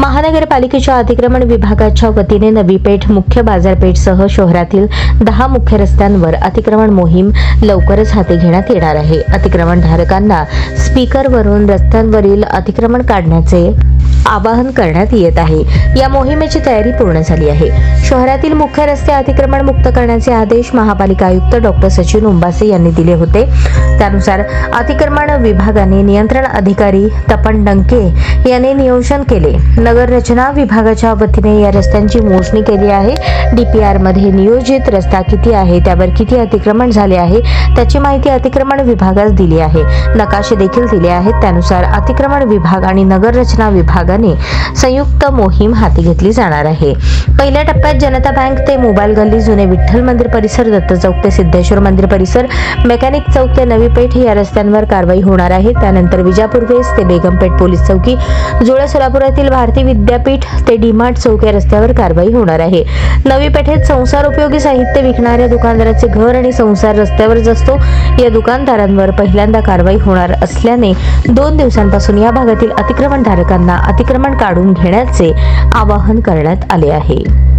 महानगरपालिकेच्या अतिक्रमण विभागाच्या वतीने नवी पेठ मुख्य बाजारपेठसह शहरातील दहा मुख्य रस्त्यांवर अतिक्रमण मोहीम लवकरच हाती घेण्यात येणार आहे. अतिक्रमणधारकांना स्पीकरवरून रस्त्यांवरील अतिक्रमण काढण्याचे आवाहन करण्यात येत आहे. या मोहिमेची तयारी पूर्ण झाली आहे. शहरातील मुख्य रस्ते अतिक्रमण मुक्त करण्याचे आदेश महापालिका आयुक्त डॉक्टर सचिन उंबासे यांनी दिले होते. त्यानुसार अतिक्रमण विभागाने नियंत्रण अधिकारी तपन डंके यांनी नियोजन केले. नगर रचना विभागाच्या वतीने या रस्त्यांची मोजणी केली आहे. डीपीआरमध्ये नियोजित रस्ता किती आहे? त्यावर किती अतिक्रमण झाले आहे? त्याची माहिती अतिक्रमण विभागास दिली आहे. नकाशे देखील दिले आहेत. त्यानुसार अतिक्रमण विभाग आणि नगर रचना विभागाने संयुक्त मोहीम हाती घेतली जाणार आहे. पहिल्या टप्प्यात जनता बँक ते मोबाईल गल्ली जुने विठ्ठल मंदिर परिसर दत्त चौक ते सिद्धेश्वर मंदिर परिसर मेकॅनिक चौक ते नवी पेठ या रस्त्यांवर कारवाई होणार आहे. त्यानंतर विजापूर वेस ते बेगमपेठ पोलीस चौकी जुळे सोलापुरातील भारती विद्यापीठ ते डीमार्ट चौक या रस्त्यावर कारवाई होणार आहे. नवी पेठेत संसार उपयोगी साहित्य विकणाऱ्या दुकानदाराचे घर आणि संसार रस्त्यावरच असतो या दुकानदारांवर पहिल्यांदा कारवाई होणार असल्याने दोन दिवसांपासून या भागातील अतिक्रमणधारकांना अतिक्रमण काढून घेण्याचे आवाहन करण्यात आले आहे.